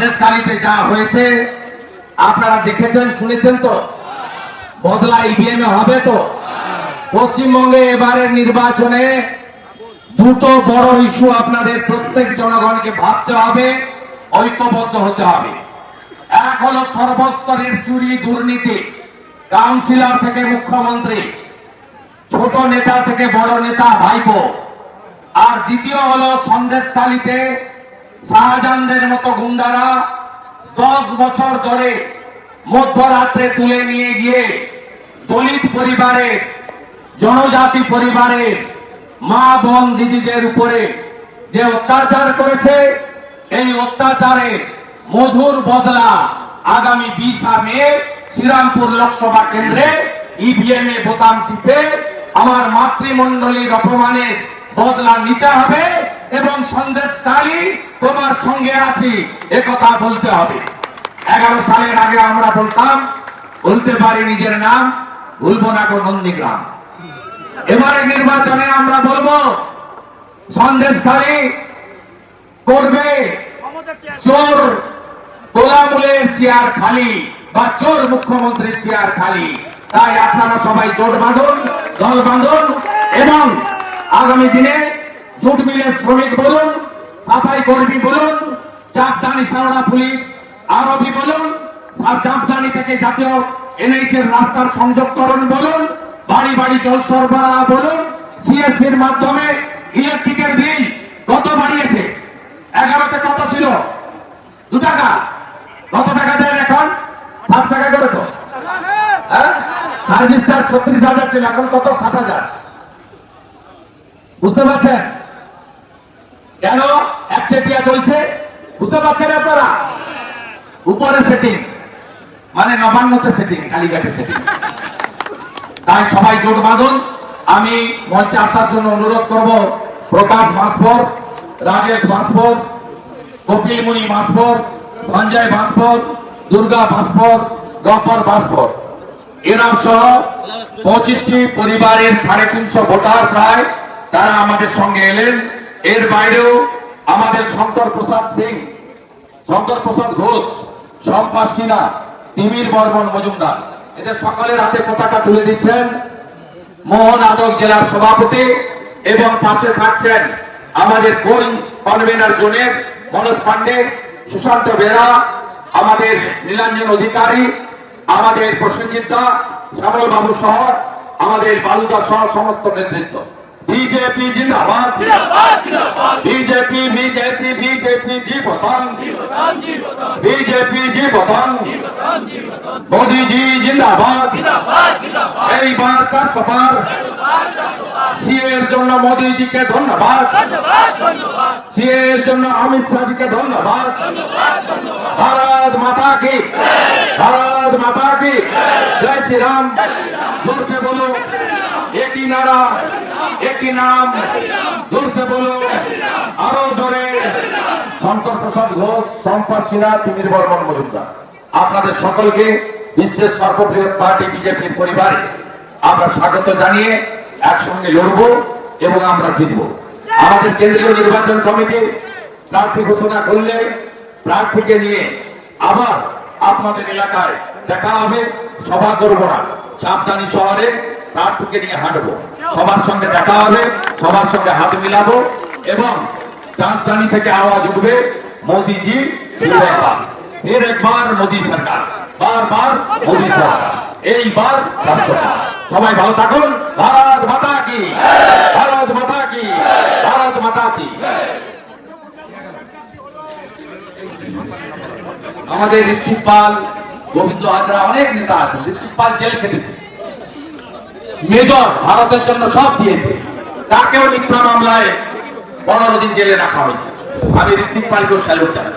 সন্দেশকালীতে যা হয়েছে, আপনারা দেখেছেন, শুনেছেন তো? বদলা ইভিএম হবে তো? পশ্চিমবঙ্গে এবারের নির্বাচনে দুটো বড় ইস্যু আপনাদের প্রত্যেক জনগণকে ভাবতে হবে, ঐক্যবদ্ধ হতে হবে। এক হলো সর্বস্তরের চুরি দুর্নীতি, কাউন্সিলর থেকে মুখ্যমন্ত্রী, ছোট নেতা থেকে বড় নেতা, ভাইপো। আর দ্বিতীয় হলো সন্দেশকালীতে শাহজাহানদের মতো গুন্ডারা দশ বছর ধরে মধ্যরাত্রে তুলে নিয়ে গিয়ে দলিত পরিবারের জনজাতি পরিবারের মা বোন দিদিদের উপরে যে অত্যাচার করেছে, এই অত্যাচারে মধুর বদলা আগামী বিশা মে শ্রীরামপুর লোকসভা কেন্দ্রে ইভিএম এ বোতাম টিপে আমার মাতৃমণ্ডলীর অপমানের বদলা নিতে হবে। এবং সন্দেশকালী তোমার সঙ্গে আছি। একথা বলতে হবে। এগারো সালের আগে আমরা বলতাম, বলতে পারি নিজের নাম, ভুলবো না গো নন্দীগ্রাম। এবারে নির্বাচনে আমরা বলব সন্দেশখালী করবে চোর তোলামূলের চেয়ার খালি বা চোর মুখ্যমন্ত্রীর চেয়ার খালি। তাই আপনারা সবাই জোট বাঁধুন, দল বাঁধুন এবং আগামী দিনে জুট মিলের শ্রমিক বলুন, সাফাই কর্মী বলুন চাপদানি সারদা পুলিশ আরবি বলুন চাপদানি থেকে জাতীয় এনএইচ এর রাস্তার সংযোগকরণ বলুন, বাড়ি বাড়ি জল সরবরাহ বলুন সিএসসি সিএসসির মাধ্যমে ইলেকট্রিকের বিল কত বাড়িয়েছে? এগারোতে কত ছিল? দু টাকা। কত টাকা দেন এখন? সাত টাকা করে তো। হ্যাঁ? সার্ভিস চার্জ ছত্রিশ হাজার ছিল, এখন কত? সাত হাজার। বুঝতে পারছেন? কেন? একচেটিয়া চলছে। বুঝতে পারছেন আপনারা? উপরে সেটিং মানে নবান্নতে সেটিং কালীঘাটে সেটিং তাই সবাই জোট বাঁধুন। আমি মঞ্চে আসার জন্য অনুরোধ করব, প্রকাশ ভাস্কর, রাজেশ ভাস্কর কপিল ভাস্কর, সঞ্জয় ভাস্কর, দুর্গা ভাস্কর গফর ভাস্কর। এরা সহ পঁচিশটি পরিবারের সাড়ে তিনশো ভোটার প্রায় তারা আমাদের সঙ্গে এলেন। এর বাইরেও আমাদের শঙ্কর প্রসাদ সিং, শঙ্কর প্রসাদ ঘোষ, শম্পা সিনহা, তিমির বর্মন মজুমদার। এদের সকলের হাতে পতাকা তুলে দিচ্ছেন মোহন আদক জেলার সভাপতি এবং পাশে থাকছেন আমাদের কোন কনভেনার জোনের মনোজ পান্ডে, সুশান্ত বেরা, আমাদের নীলাঞ্জন অধিকারী, আমাদের প্রসেনজিৎ দা শ্যামল বাবু সহ আমাদের বালুদা সহ সমস্ত নেতৃত্ব। বিজেপি জিন্দাবাদ বিজেপি বিজেপি বিজেপি জীবতন বিজেপি জীবতন মোদীজি জিন্দাবাদ এইবার চারশো বার সিএর জন্য মোদীজিকে ধন্যবাদ সিএর জন্য অমিত শাহজিকে ধন্যবাদ ভারত মাতা কি ভারত মাতা কি জয় শ্রী রাম জোর সে বলো একই নারা একই নাম? জোর সে বলো আরও জোরে। শঙ্কর প্রসাদ ঘোষ সম্পদ সিনহা, তিমির বর্মন মজুমদার। আপনাদের সকলকে বিশ্বের সর্ববৃহৎ পার্টি বিজেপির পরিবারে আমরা স্বাগত জানিয়ে একসঙ্গে লড়বো এবং আমরা জিতবো। আমাদের কেন্দ্রীয় নির্বাচন কমিটি প্রার্থী ঘোষণা করলে প্রার্থীকে নিয়ে আবার আপনাদের এলাকায় দেখা হবে। সভা করব না। সাবধানী শহরে প্রার্থীকে নিয়ে হাঁটবো। সবার সঙ্গে দেখা হবে, সবার সঙ্গে হাত মিলাবো এবং চাঁদদানি থেকে আওয়াজ উঠবে, মোদীজি, ফির একবার। মোদী সরকার। বারবার মোদী সরকার। এইবার রাষ্ট্রপতি সবাই ভালো থাকুন। ভারত মাতা কি? ভারত মাতা কি? ভারত মাতা কি? আমাদের ঋত্বিক পাল গোবিন্দ হাজরা অনেক নেতা আছেন। ঋত্বিক পাল জেল খেটেছে। মেজর ভারতের জন্য সব দিয়েছে। তাকেও মিথ্যা মামলায় পনেরো দিন জেলে রাখা হয়েছে। আমি ঋত্বিক পালকে স্যালুট জানাই